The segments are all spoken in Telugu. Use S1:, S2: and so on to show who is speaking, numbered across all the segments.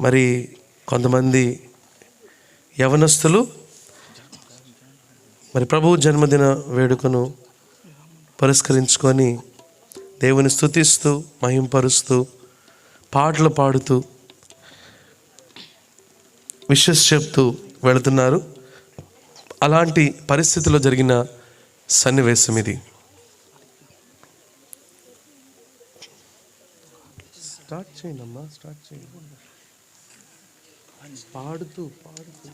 S1: మరి కొంతమంది యవనస్తులు మరి ప్రభు జన్మదిన వేడుకను పురస్కరించుకొని దేవుని స్తుతిస్తూ మహింపరుస్తూ పాటలు పాడుతూ విషస్ చెప్తూ వెళుతున్నారు. అలాంటి పరిస్థితిలో జరిగిన సన్నివేశం ఇది. స్టార్ట్ చేయండి అమ్మా స్టార్ట్ చేయండి. పాడుతూ పాడుతూ.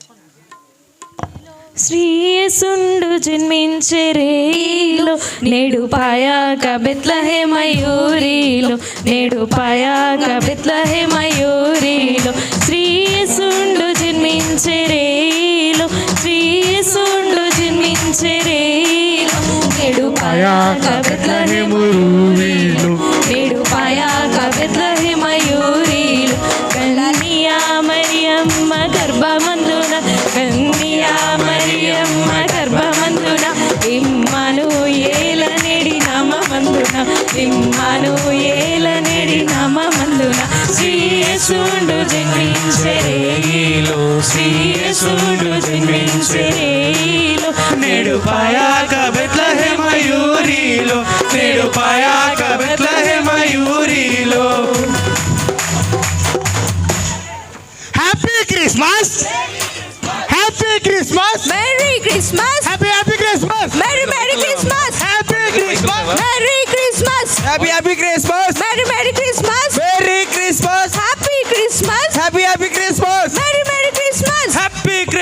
S2: శ్రీయసుండు జన్మించే రేలో నేడు పాయాక బెత్లహే మయూరిలో నేడు పాయాక బెత్లహే మయూరిలో జన్మించరేలో శ్రీయేసుండు జన్మించరేలో
S3: నేడు పాయాక బెత్లహే మయూరిలో నేడు పాయాక బెత్లహే మయూరిలో happy Christmas happy Christmas
S2: merry Christmas
S3: happy happy Christmas
S2: merry merry Christmas
S3: happy Christmas
S2: merry Christmas
S3: happy happy Christmas
S2: merry merry Christmas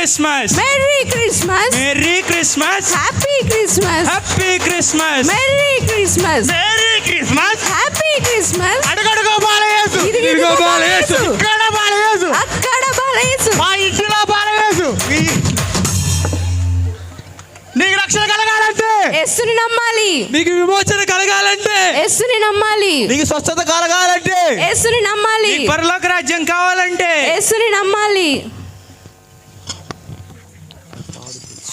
S3: Christmas
S2: merry Christmas merry Christmas happy Christmas
S3: happy Christmas
S2: merry Christmas
S3: merry Christmas
S2: happy Christmas
S3: అడుగడుగో బాలయేసు.
S2: ఇదిగో
S3: బాలయేసు. ఇక్కడ బాలయేసు.
S2: అక్కడ బలయేసు.
S3: మా ఇంటిలో బాలయేసు. నీకు రక్షణ కలగాలంటే.
S2: ఎస్సుని నమ్మాలి.
S3: నీకు విమోచన కలగాలంటే.
S2: ఎస్సుని నమ్మాలి.
S3: నీకు స్వస్థత కలగాలంటే.
S2: ఎస్సుని నమ్మాలి.
S3: పరలోక రాజ్యం కావాలంటే.
S2: ఎస్సుని నమ్మాలి.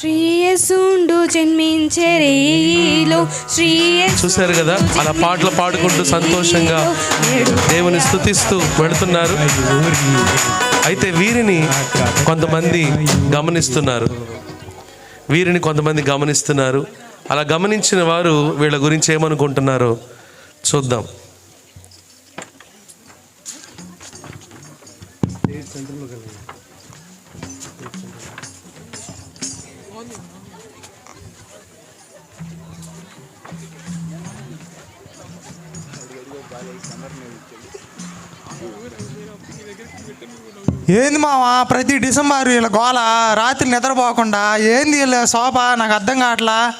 S2: శ్రీయసుండు జన్మించే రేలో శ్రీయసు
S1: చూశారు కదా? అలా పాటలు పాడుకుంటూ సంతోషంగా దేవుని స్తుతిస్తూ వెళుతున్నారు. అయితే వీరిని కొంతమంది గమనిస్తున్నారు. వీరిని కొంతమంది గమనిస్తున్నారు. అలా గమనించిన వారు వీళ్ళ గురించి ఏమనుకుంటున్నారో చూద్దాం.
S4: ఏంది మావా ప్రతి డిసెంబర్ వీళ్ళ గోల రాత్రి నిద్రపోకుండా ఏంది వీళ్ళ శోభ నాకు అర్థం కావట్లా?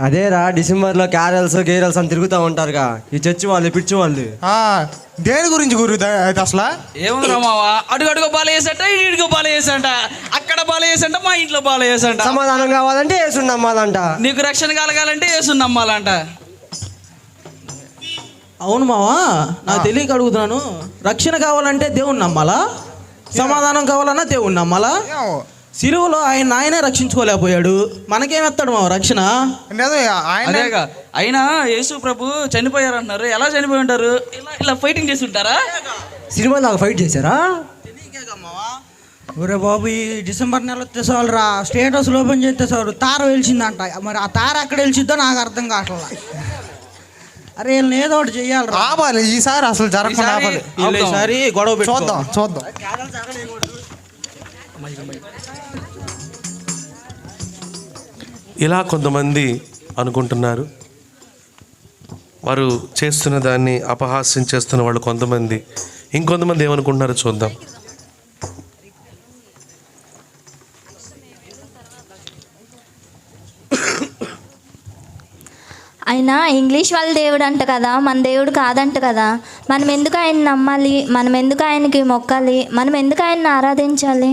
S5: అదేరా డిసెంబర్లో క్యారల్స్ గేరల్స్ అని తిరుగుతూ ఉంటారుగా. ఈ చర్చి వాళ్ళు పిచ్చి వాళ్ళు.
S4: ఆ, దేని గురించి గురు ద- అది అసలు?
S6: ఏముందిరా మావా? అడుగు అడుగు బాల వేసంట ఇడుగు బాల వేసంట అక్కడ బాల వేసంట మా ఇంట్లో బాల వేసంట
S5: సమాధానం కావాలంటే వేసుండి నమ్మాలంట.
S6: నీకు రక్షణ కలగాలంటే యేసు నమ్మాలంట.
S7: అవును మావా నాకు తెలియక అడుగుతున్నాను. రక్షణ కావాలంటే దేవుణ్ణి నమ్మాలా? సమాధానం కావాలన్నా దేవుణ్ణి నమ్మాలా? సిలువలో ఆయన ఆయనే రక్షించుకోలేకపోయాడు. మనకేమెత్తాడు మావ రక్షణ?
S4: ఆయన
S6: అదేగా అయినా యేసు ప్రభు చనిపోయారు అంటున్నారు ఎలా చనిపోయి ఉంటారు? ఇలా ఇలా ఫైటింగ్ చేసి ఉంటారా
S5: సినిమా దాకా ఫైట్ చేశారా?
S7: ఒరే బాబు ఈ డిసెంబర్ నెల వస్తే చాలురా స్టేటస్ ఓపెన్ చేస్తే చాలు. తార వెలిచిందంట మరి ఆ తార ఎక్కడ వెలిచిద్దో నాకు అర్థం కావట్లా. అరే ఏదో ఒకటి చెయ్యాలిరా.
S4: ఆపాలి. ఈసారి అసలు జరగకుండా
S6: ఈసారి
S4: ఆపాలి.
S7: ఈసారి గొడవ.
S4: చూద్దాం చూద్దాం.
S1: ఇలా కొంతమంది అనుకుంటున్నారు. వారు చేస్తున్న దాన్ని అపహాస్యం చేస్తున్న వాళ్ళు కొంతమంది. ఇంకొంతమంది ఏమనుకుంటున్నారో చూద్దాం.
S8: ఆయన ఇంగ్లీష్ వాళ్ళ దేవుడు అంట కదా మన దేవుడు కాదంట కదా. మనం ఎందుకు ఆయన నమ్మాలి? మనం ఎందుకు ఆయనకి మొక్కాలి? మనం ఎందుకు ఆయన్ని ఆరాధించాలి?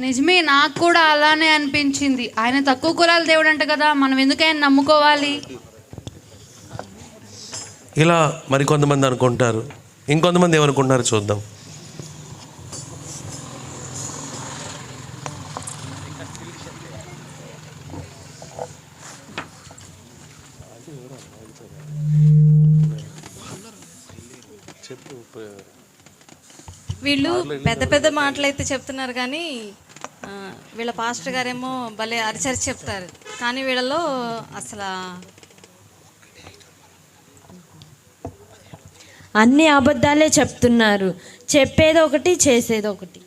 S9: నిజమే నాకు కూడా అలానే అనిపించింది. ఆయన తక్కువ కులాల దేవుడు అంట కదా మనం ఎందుకు ఆయన నమ్ముకోవాలి?
S1: ఇలా మరికొంతమంది అనుకుంటారు. ఇంకొంతమంది ఏమనుకుంటున్నారో చూద్దాం చెప్పు
S10: వీళ్ళు పెద్ద పెద్ద మాటలు అయితే చెప్తున్నారు కానీ వీళ్ళ పాస్టర్ గారేమో భలే అరిచరిచి చెప్తారు. కానీ వీళ్ళలో అసలు
S2: అన్ని అబద్ధాలే చెప్తున్నారు. చెప్పేది ఒకటి చేసేది ఒకటి.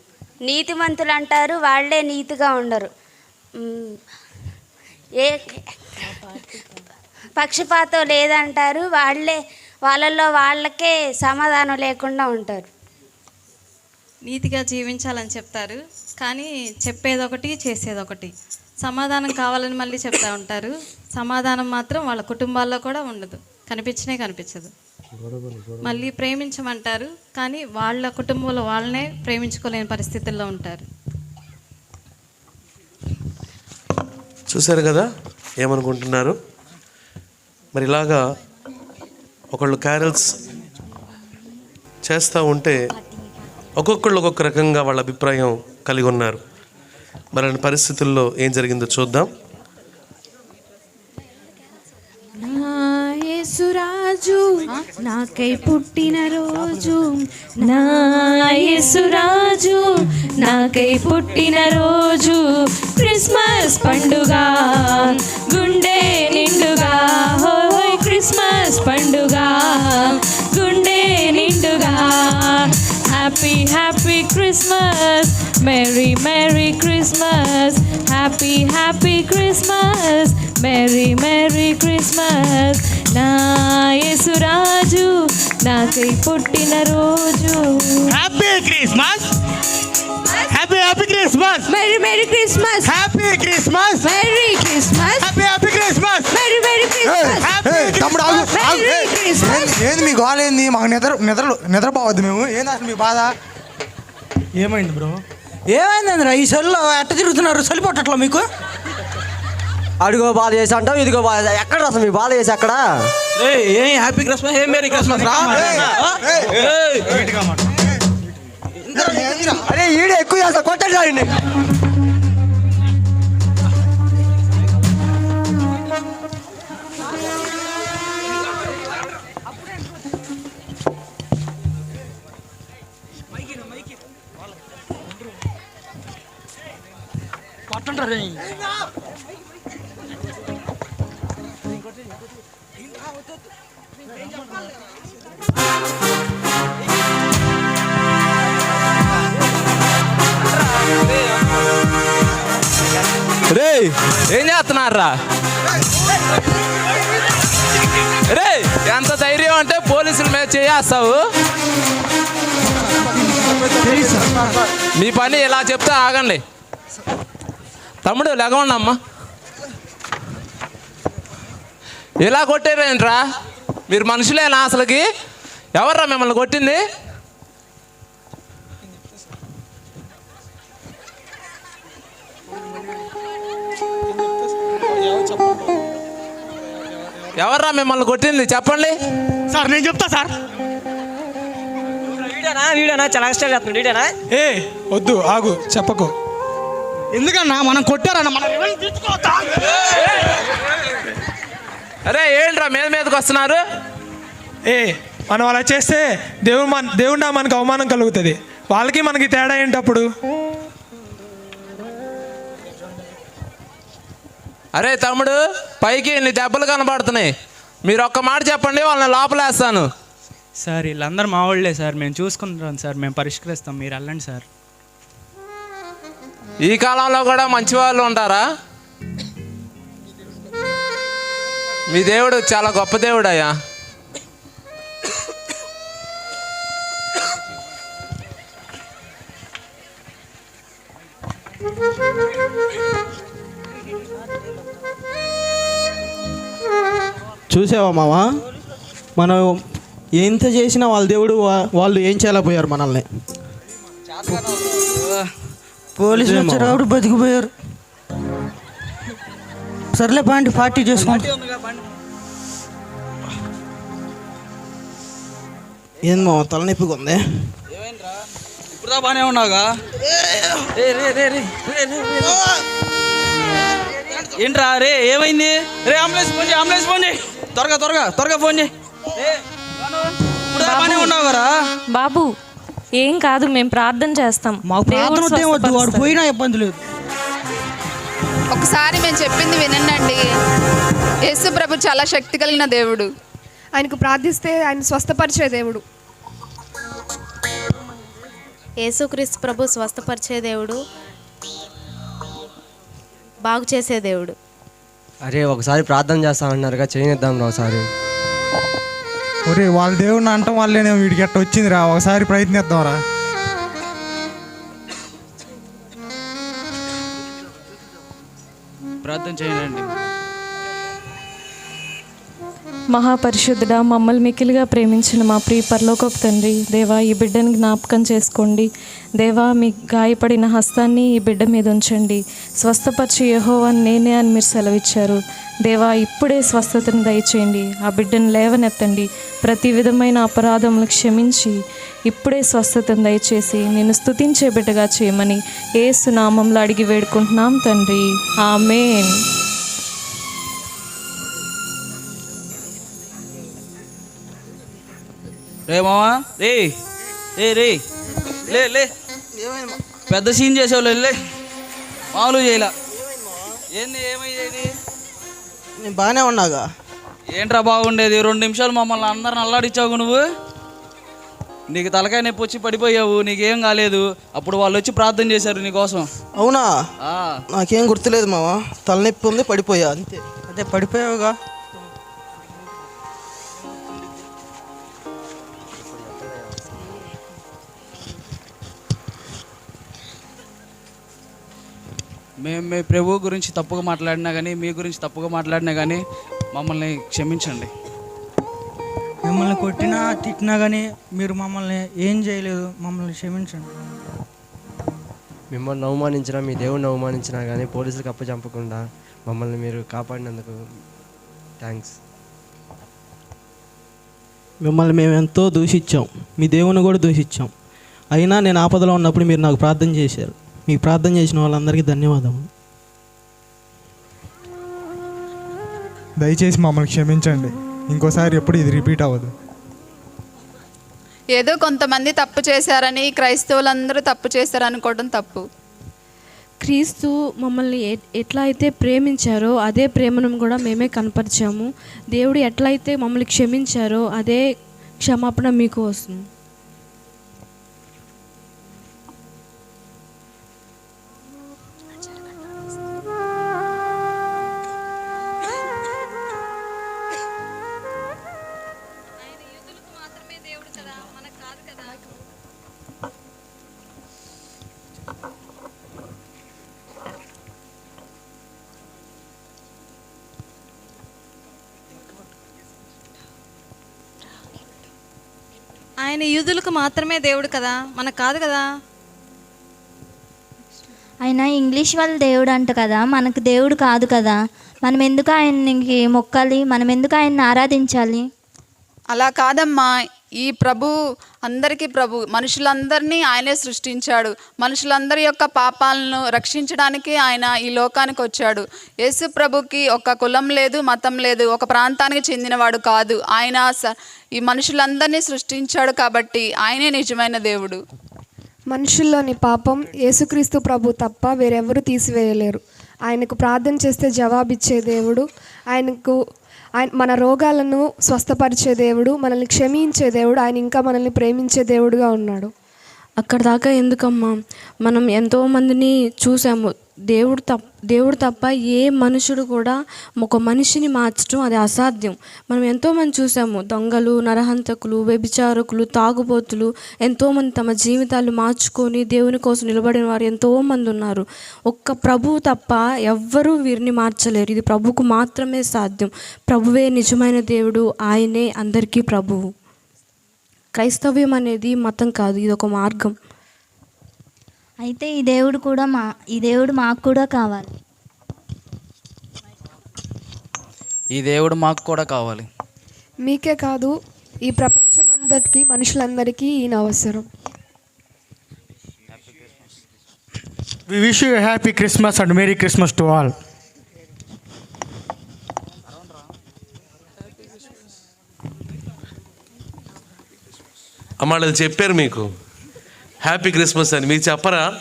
S11: నీతిమంతులు అంటారు వాళ్ళే నీతిగా ఉండరు. ఏ పక్షపాతం లేదంటారు వాళ్ళే వాళ్ళల్లో వాళ్ళకే సమాధానం లేకుండా ఉంటారు.
S10: నీతిగా జీవించాలని చెప్తారు. కానీ చెప్పేది ఒకటి చేసేది ఒకటి సమాధానం కావాలని మళ్ళీ చెప్తా ఉంటారు. సమాధానం మాత్రం వాళ్ళ కుటుంబాల్లో కూడా ఉండదు. కనిపించనే కనిపించదు. మళ్ళీ ప్రేమించమంటారు. కానీ వాళ్ళ కుటుంబంలో వాళ్ళనే ప్రేమించుకోలేని పరిస్థితుల్లో ఉంటారు.
S1: చూశారు కదా? ఏమనుకుంటున్నారు? మరి ఇలాగా ఒకళ్ళు క్యారల్స్ చేస్తూ ఉంటే ఒక్కొక్కళ్ళు ఒక్కొక్క రకంగా వాళ్ళ అభిప్రాయం కలిగి ఉన్నారు. మరి పరిస్థితుల్లో ఏం జరిగిందో చూద్దాం.
S2: నా యేసురాజు నాకై పుట్టిన రోజు. నా యేసురాజు నాకై పుట్టిన రోజు. క్రిస్మస్ పండుగ గుండె నిండుగా. హోయ్ క్రిస్మస్ పండుగ గుండె నిండుగా. Happy happy Christmas merry merry Christmas happy happy Christmas merry merry Christmas నా యేసురాజు నాకై పుట్టిన రోజు.
S6: Happy Christmas happy happy Christmas
S2: merry merry Christmas
S6: happy Christmas
S2: merry Christmas
S6: happy happy Christmas
S2: merry merry Christmas
S4: ఏయ్, తమ్ముడు ఆగు, ఏంది- మీ గోల ఏంది మాకు నిద్ర నిద్ర నిద్రపోవద్దు మేము ఏంది అసలు మీ బాధ
S7: ఏమైంది బ్రో ఏమైంది ఈ సెల్లో ఎట్ట తిరుగుతున్నారు చలి పట్టట్లా మీకు
S5: అడుగో బాధ చేసి అంటావు ఇదిగో బాధ ఎక్కడ అసలు మీ బాధ చేసి అక్కడ
S7: ఏం హ్యాపీ క్రిస్మస్ ఏం మేరీ క్రిస్మస్ రా
S5: అరే ఈడే ఎక్కువ చేస్తా కొట్టండి ఆయన్ని
S12: రే ఏం చేస్తున్నారా రే ఎంత ధైర్యం అంటే పోలీసుల మీద చేయేస్తావు మీ పని ఇలా చెప్తే ఆగండి తమ్ముడు లెగవండి అమ్మా. ఇలా కొట్టారేంట్రా? మీరు మనుషులేనా అసలుకి? ఎవర్రా మిమ్మల్ని కొట్టింది? ఎవర్రా మిమ్మల్ని కొట్టింది? చెప్పండి.
S6: సార్ నేను చెప్తా సార్.
S5: వీడేనా? వీడేనా? చాలా ఎక్స్ట్రా చేస్తున్నాడు. వీడేనా?
S6: ఏ వద్దు ఆగు చెప్పకు. ఎందుకన్నా? మనం కొట్టారన్న మన
S12: అరే ఏంట్రా మీద మీదకి వస్తున్నారు?
S13: ఏ మనం అలా చేస్తే దేవుడు మన దేవుడా మనకు అవమానం కలుగుతుంది. వాళ్ళకి మనకి తేడా ఏంటప్పుడు?
S12: అరే తమ్ముడు పైకి ఇన్ని దెబ్బలు కనబడుతున్నాయి. మీరు ఒక్క మాట చెప్పండి వాళ్ళని లోపలేస్తాను.
S3: సార్ వీళ్ళందరూ మా వాళ్ళే సార్. మేము చూసుకుంటాం సార్. మేము పరిష్కరిస్తాం. మీరు వెళ్ళండి సార్.
S12: ఈ కాలంలో కూడా మంచి వాళ్ళు ఉంటారా మీ దేవుడు చాలా గొప్ప దేవుడు అయ్యా
S7: చూసావా మావా మనం ఎంత చేసినా వాళ్ళ దేవుడు వాళ్ళు ఏం చేయలేకపోయారు మనల్ని.
S4: పోలీసులు వచ్చారు బతికిపోయారు? సర్లే పాండి పార్టీ చేసుకోండి
S7: ఏం మావ తలనొప్పిగా ఉంది?
S12: ఇప్పుడు బాగానే ఉన్నాగా
S6: ఏంట్రా రే ఏమైంది? రే అంబులెన్స్ ఫోన్ చేయి అంబులెన్స్ ఫోన్ చేయి. త్వరగా త్వరగా త్వరగా ఫోన్ చేయి. బాగానే ఉన్నావు కదా
S2: బాబు ఏం కాదు మేము ప్రార్థన చేస్తాం.
S14: మాకు ప్రార్థన వద్దే వాడు. పోయినా ఇబ్బంది లేదు.
S9: ఒకసారి మేము చెప్పింది వినండి యేసు ప్రభు చాలా శక్తి కలిగిన దేవుడు.
S15: ఆయనకు ప్రార్థిస్తే ఆయన స్వస్థపరిచే దేవుడు.
S10: యేసుక్రీస్తు ప్రభు స్వస్థపరిచే దేవుడు బాగు చేసే దేవుడు.
S5: అరే ఒకసారి ప్రార్థన చేస్తామన్నారుగా చేయనిద్దాం రా ఒకసారి.
S4: ఒరే వాళ్ళ దేవుడిని అంటాం వాళ్ళేనే వీడికి అట్ట వచ్చింది రా. ఒకసారి ప్రయత్నిద్దాంరా
S6: ప్రార్థన చేయండి.
S2: మహాపరిశుద్ధుడ మమ్మల్ని మికిలిగా ప్రేమించిన మా ప్రియ పరలోకపు తండ్రి దేవా ఈ బిడ్డని జ్ఞాపకం చేసుకోండి. దేవా మీ గాయపడిన హస్తాన్ని ఈ బిడ్డ మీద ఉంచండి. స్వస్థపరిచి అని నేనే అని మీరు సెలవిచ్చారు. దేవా ఇప్పుడే స్వస్థతను దయచేయండి. ఆ బిడ్డను లేవనెత్తండి. ప్రతి విధమైన అపరాధములు క్షమించి ఇప్పుడే స్వస్థతను దయచేసి నేను స్తుతించే బిడ్డగా చేయమని ఏ సునామంలో అడిగి వేడుకుంటున్నాం తండ్రి. ఆమెన్.
S6: రే మామా రే ఏ రే లే లే. పెద్ద సీన్ చేసావు లే మామూలు చేయలా. ఏంది ఏమయ్యేది
S7: నేను బాగానే ఉన్నాగా.
S6: ఏంట్రా బాగుండేది? రెండు నిమిషాలు మమ్మల్ని అందరిని అల్లాడిచ్చావు నువ్వు? నీకు తలకాయ నొప్పి వచ్చి పడిపోయావు నీకేం కాలేదు. అప్పుడు వాళ్ళు వచ్చి ప్రార్థన చేశారు నీకోసం
S7: అవునా?
S6: ఆ,
S7: నాకేం గుర్తులేదు మామ తలనొప్పి ఉంది పడిపోయా అంతే.
S4: అదే పడిపోయావుగా.
S6: మేము మీ ప్రభు గురించి తప్పుగా మాట్లాడినా కానీ మీ గురించి తప్పుగా మాట్లాడినా కానీ మమ్మల్ని క్షమించండి.
S14: మిమ్మల్ని కొట్టినా తిట్టినా కానీ మీరు మమ్మల్ని ఏం చేయలేదు మమ్మల్ని క్షమించండి.
S5: మిమ్మల్ని అవమానించినా మీ దేవుడిని అవమానించినా కానీ పోలీసులకు అప్పచెప్పకుండా మమ్మల్ని మీరు కాపాడినందుకు థ్యాంక్స్.
S7: మిమ్మల్ని మేము ఎంతో దూషించాం. మీ దేవుని కూడా దూషించాం. అయినా నేను ఆపదలో ఉన్నప్పుడు మీరు నాకు ప్రార్థన చేశారు. మీకు ప్రార్థన చేసిన వాళ్ళందరికీ ధన్యవాదములు.
S4: దయచేసి మమ్మల్ని క్షమించండి. ఇంకోసారి ఎప్పుడు ఇది రిపీట్ అవ్వదు.
S9: ఏదో కొంతమంది తప్పు చేశారని క్రైస్తవులందరూ తప్పు చేశారు అనుకోవడం తప్పు.
S2: క్రీస్తు మమ్మల్ని ఎ- ఎట్లా అయితే ప్రేమించారో అదే ప్రేమను కూడా మేమే కనపరిచాము. దేవుడు ఎట్లయితే మమ్మల్ని క్షమించారో అదే క్షమాపణ మీకు వస్తుంది.
S10: ఆయన యూదులకు మాత్రమే దేవుడు కదా? మనకు కాదు కదా?
S8: ఆయన ఇంగ్లీష్ వాళ్ళ దేవుడు అంట కదా? మనకు దేవుడు కాదు కదా? మనం ఎందుకు ఆయనకి మొక్కాలి? మనం ఎందుకు ఆయన్ని ఆరాధించాలి?
S9: అలా కాదమ్మా. ఈ ప్రభు అందరికీ ప్రభు. మనుషులందరినీ ఆయనే సృష్టించాడు. మనుషులందరి యొక్క పాపాలను రక్షించడానికి ఆయన ఈ లోకానికి వచ్చాడు. యేసు ప్రభుకి ఒక కులం లేదు మతం లేదు ఒక ప్రాంతానికి చెందినవాడు కాదు. ఆయన స- ఈ మనుషులందరినీ సృష్టించాడు కాబట్టి ఆయనే నిజమైన దేవుడు.
S15: మనుషుల్లోని పాపం యేసుక్రీస్తు ప్రభు తప్ప వేరెవరూ తీసివేయలేరు. ఆయనకు ప్రార్థన చేస్తే జవాబిచ్చే దేవుడు. ఆయనకు ఆయన మన రోగాలను స్వస్థపరిచే దేవుడు మనల్ని క్షమించే దేవుడు ఆయన ఇంకా మనల్ని ప్రేమించే దేవుడుగా ఉన్నాడు.
S2: అక్కడ దాకా ఎందుకమ్మా? మనం ఎంతో మందిని చూసాము. దేవుడు తప్ప దేవుడు తప్ప ఏ మనుషుడు కూడా ఒక మనిషిని మార్చడం అది అసాధ్యం. మనం ఎంతోమంది చూసాము. దొంగలు నరహంతకులు వ్యభిచారకులు తాగుబోతులు ఎంతోమంది తమ జీవితాలు మార్చుకొని దేవుని కోసం నిలబడిన వారు ఎంతోమంది ఉన్నారు. ఒక్క ప్రభువు తప్ప ఎవ్వరూ వీరిని మార్చలేరు. ఇది ప్రభుకు మాత్రమే సాధ్యం. ప్రభువే నిజమైన దేవుడు. ఆయనే అందరికీ ప్రభువు. క్రైస్తవ్యం అనేది మతం కాదు ఇది ఒక మార్గం.
S8: అయితే ఈ దేవుడు కూడా మా ఈ దేవుడు మాకు కూడా కావాలి.
S6: ఈ దేవుడు మాకు కూడా కావాలి.
S15: మీకే కాదు ఈ ప్రపంచమంతటికి మనుషులందరికీ ఈయన అవసరం.
S14: We wish you happy Christmas and merry Christmas to all
S1: అమ్మ వాళ్ళు చెప్పారు మీకు. హ్యాపీ క్రిస్మస్ అని. మీకు చెప్పరా?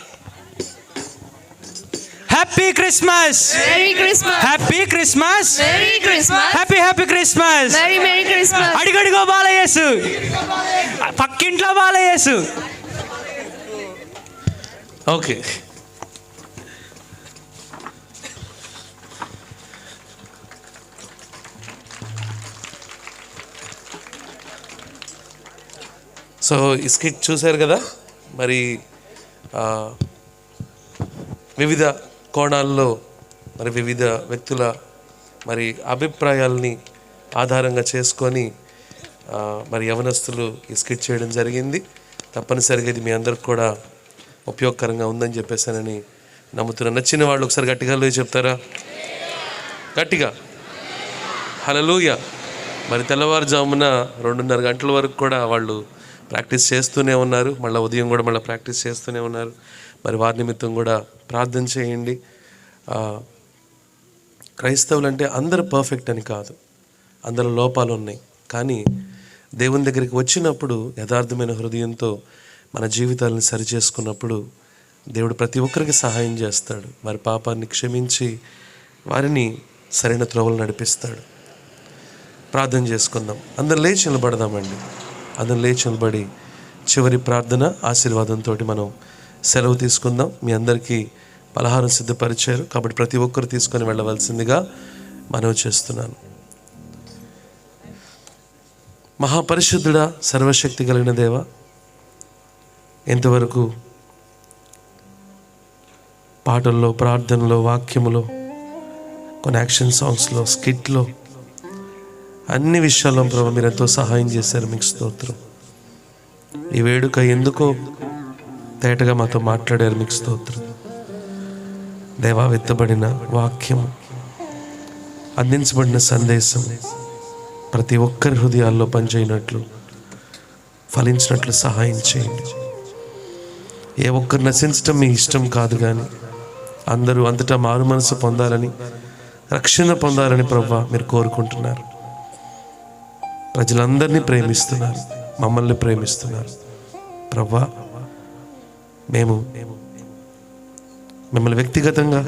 S3: Happy Christmas. Happy Christmas. Happy happy Christmas. అడిగడిగో బాలయేసు. పక్కింట్లో బాలయేసు.
S1: ఓకే సో ఈ స్కిట్ చూశారు కదా? మరి వివిధ కోణాల్లో మరి వివిధ వ్యక్తుల మరి అభిప్రాయాల్ని ఆధారంగా చేసుకొని మరి యవనస్తులు ఈ స్కిట్ చేయడం జరిగింది. తప్పనిసరిగా ఇది మీ అందరికి కూడా ఉపయోగకరంగా ఉందని చెప్పేసానని నమ్ముతున్నాను నచ్చిన వాళ్ళు ఒకసారి గట్టిగా లేదు చెప్తారా? గట్టిగా. హలలుయ మరి తెల్లవారుజామున రెండున్నర గంటల వరకు కూడా వాళ్ళు ప్రాక్టీస్ చేస్తూనే ఉన్నారు. మళ్ళీ ఉదయం కూడా మళ్ళీ ప్రాక్టీస్ చేస్తూనే ఉన్నారు. మరి వారి నిమిత్తం కూడా ప్రార్థన చేయండి. క్రైస్తవులు అంటే అందరు పర్ఫెక్ట్ అని కాదు. అందరు లోపాలు ఉన్నాయి. కానీ దేవుని దగ్గరికి వచ్చినప్పుడు యథార్థమైన హృదయంతో మన జీవితాలను సరిచేసుకున్నప్పుడు దేవుడు ప్రతి ఒక్కరికి సహాయం చేస్తాడు. వారి పాపాన్ని క్షమించి వారిని సరైన త్రోవలు నడిపిస్తాడు. ప్రార్థన చేసుకుందాం. అందరు లేచి నిలబడదామండి. అందరం లేచి నిలబడి చివరి ప్రార్థన ఆశీర్వాదంతో మనం సెలవు తీసుకుందాం. మీ అందరికీ పలహారం సిద్ధపరిచారు. కాబట్టి ప్రతి ఒక్కరు తీసుకొని వెళ్ళవలసిందిగా మనవి చేస్తున్నాను. మహాపరిశుద్ధుడా సర్వశక్తి కలిగిన దేవ ఎంతవరకు పాటల్లో ప్రార్థనలో వాక్యములో కొన్ని యాక్షన్ సాంగ్స్లో స్కిట్లో అన్ని విషయాల్లో ప్రభు మీరు ఎంతో సహాయం చేశారు మీకు స్తోత్రం. ఈ వేడుక ఎందుకో తేటగా మాతో మాట్లాడారు మీకు స్తోత్రం. దేవా వెత్తబడిన వాక్యం అందించబడిన సందేశం ప్రతి ఒక్కరి హృదయాల్లో పనిచేయనట్లు ఫలించినట్లు సహాయం చేయండి. ఏ ఒక్కరు నశించటం మీ ఇష్టం కాదు కానీ అందరూ అంతటా మారు మనసు పొందాలని రక్షణ పొందాలని ప్రభా మీరు కోరుకుంటున్నారు. ప్రజలందరినీ ప్రేమిస్తున్నారు. మమ్మల్ని ప్రేమిస్తున్నారు. ప్రవ్వా మేము మిమ్మల్ని వ్యక్తిగతంగా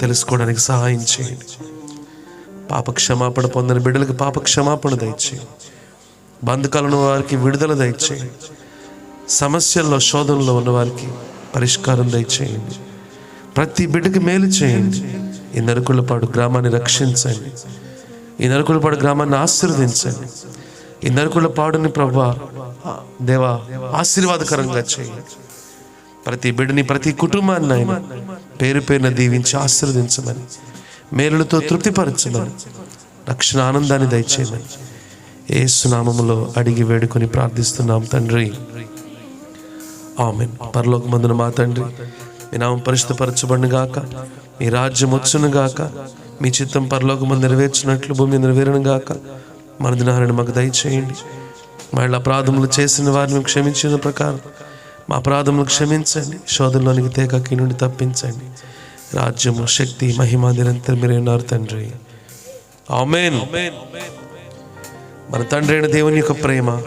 S1: తెలుసుకోవడానికి సహాయం చేయండి. పాప క్షమాపణ పొందని బిడ్డలకు పాప క్షమాపణ దయచేయండి. బంధకాలను వారికి విడుదల దయచేయండి. సమస్యల్లో శోధనలో ఉన్న వారికి పరిష్కారం దయచేయండి. ప్రతి బిడ్డకి మేలు చేయండి. ఈ నరుకులపాడు గ్రామాన్ని రక్షించండి. ఈ నరకులపాడు గ్రామాన్ని ఆశీర్వదించండి. ఈ నరకులపాడుని ప్రభా దేవా ఆశీర్వాదకరంగా చేయండి ప్రతి బిడ్డని ప్రతి కుటుంబాన్ని ఆయన పేరు పేరున దీవించి ఆశీర్వదించమని మేలులతో తృప్తిపరచమని రక్షణ ఆనందాన్ని దయచేయమని ఏసునామములో అడిగి వేడుకొని ప్రార్థిస్తున్నాం తండ్రి. ఆమె పరలోక మందున మా తండ్రి మీ నామం పరిశుద్ధపరచబడిన గాక మీ రాజ్యం వచ్చును గాక మీ చిత్తం పరలోకము నెరవేర్చినట్లు భూమి నెరవేరను గాక. మన దినాలను మాకు దయచేయండి. మళ్ళీ అపరాధములు చేసిన వారిని క్షమించిన ప్రకారం మా అపరాధములు క్షమించండి. శోధనలోనికి తేకాకి నుండి తప్పించండి. రాజ్యము శక్తి మహిమ నిరంతరం మీరే ఉన్నారు తండ్రి. ఆమెన్. మన తండ్రి అయిన దేవుని యొక్క ప్రేమ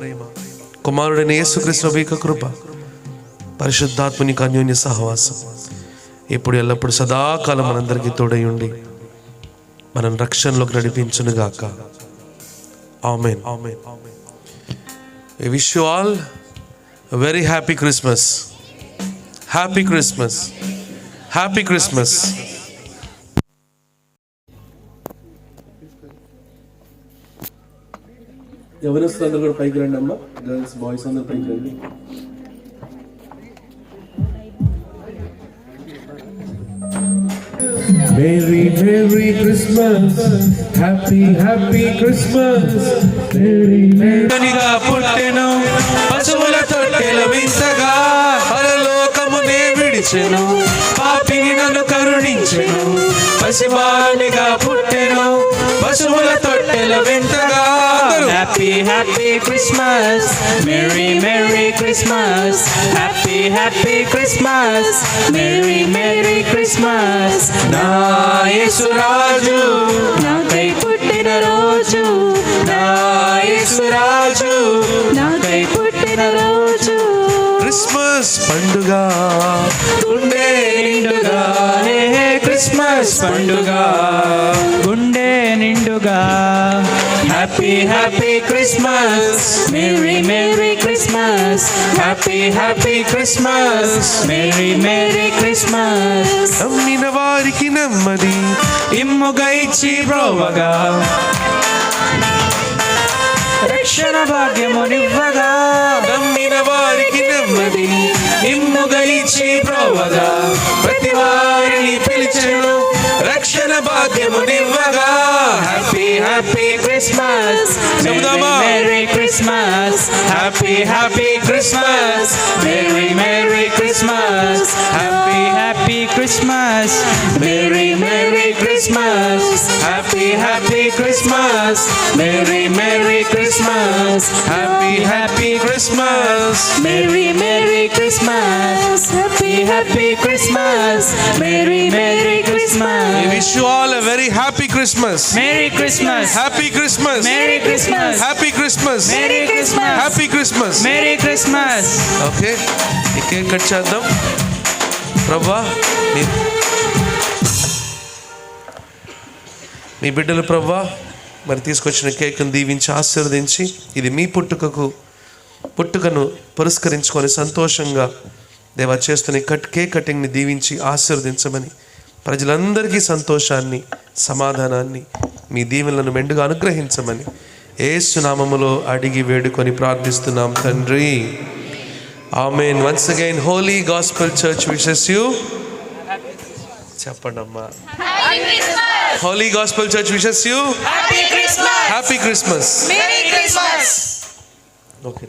S1: కుమారుడైన యేసుక్రీస్తు యొక్క కృప పరిశుద్ధాత్మని అన్యోన్య సహవాసం ఇప్పుడు ఎల్లప్పుడు సదాకాలం మనందరికీ తోడై ఉండి మనం రక్షణలోకి నడిపించును గాక amen wish you all very happy Christmas happy Christmas happy Christmas ఎవరిస్తున్నారు అందరూ కూడా పైకి రండి అమ్మా గర్ల్స్ బాయ్స్ అందరూ పైకి రండి.
S16: Merry, Merry Christmas. Happy, Happy Christmas. Merry, Merry.
S1: పుట్టెను పశువుల తొట్టెల వింతగా పరలోకమునే విడిచెను పాపిని నన్ను కరుణించెను పసివానిగా పుట్టెను పశువుల తొట్టెల వింతగా
S3: happy happy Christmas merry merry Christmas happy happy Christmas merry merry Christmas
S1: నా యేసురాజు
S3: నాకై పుట్టిన రోజు.
S1: నా యేసురాజు
S3: నాకై పుట్టిన రోజు.
S1: క్రిస్మస్ పండుగ.
S3: గుండె నిండుగా. క్రిస్మస్ పండుగ. గుండె నిండుగా. Happy happy Christmas merry merry Christmas happy happy Christmas merry merry Christmas
S1: నమ్మిన వారికి నెమ్మది
S3: ఇమ్ముగా ఇచ్చి బ్రోవగా రక్షణ భాగ్యమునివ్వగా
S1: నమ్మిన వారికి నెమ్మది
S3: ఇమ్ముగా ఇచ్చి బ్రోవగా
S1: ప్రతి వారిని పిలిచెను రక్షణ భాగ్యమునివ్వగా
S3: happy happy Christmas
S1: చెబుదామా?
S3: Merry Christmas happy happy Christmas merry merry Christmas happy happy Christmas merry merry Christmas happy happy Christmas merry merry Christmas happy happy Christmas merry merry Christmas happy happy Christmas merry merry Christmas
S1: We wish you all a very happy Christmas.
S3: Merry Christmas.
S1: Happy Christmas.
S3: Merry Christmas.
S1: Happy Christmas.
S3: Merry Christmas.
S1: Happy Christmas.
S3: Merry Christmas.
S1: Okay ఈ కేక్ కట్ చేద్దాం ప్రభా మీ మీ బిడ్డలు ప్రభా మరి తీసుకొచ్చిన కేక్ను దీవించి ఆశీర్వదించి ఇది మీ పుట్టుకకు పుట్టుకను పురస్కరించుకొని సంతోషంగా దేవా చేస్తున్న కట్ కేక్ కటింగ్ని దీవించి ఆశీర్వదించమని ప్రజలందరికీ సంతోషాన్ని సమాధానాన్ని మీ దీవెనలను మెండుగా అనుగ్రహించమని ఏసునామములో అడిగి వేడుకొని ప్రార్థిస్తున్నాం తండ్రి. Amen once again Holy Gospel Church wishes you చెప్పండి అమ్మా. Holy Gospel Church wishes you! Happy Christmas! Okay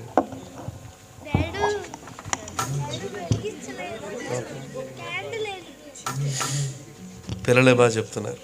S1: పిల్లలే బాగా చెప్తున్నారు.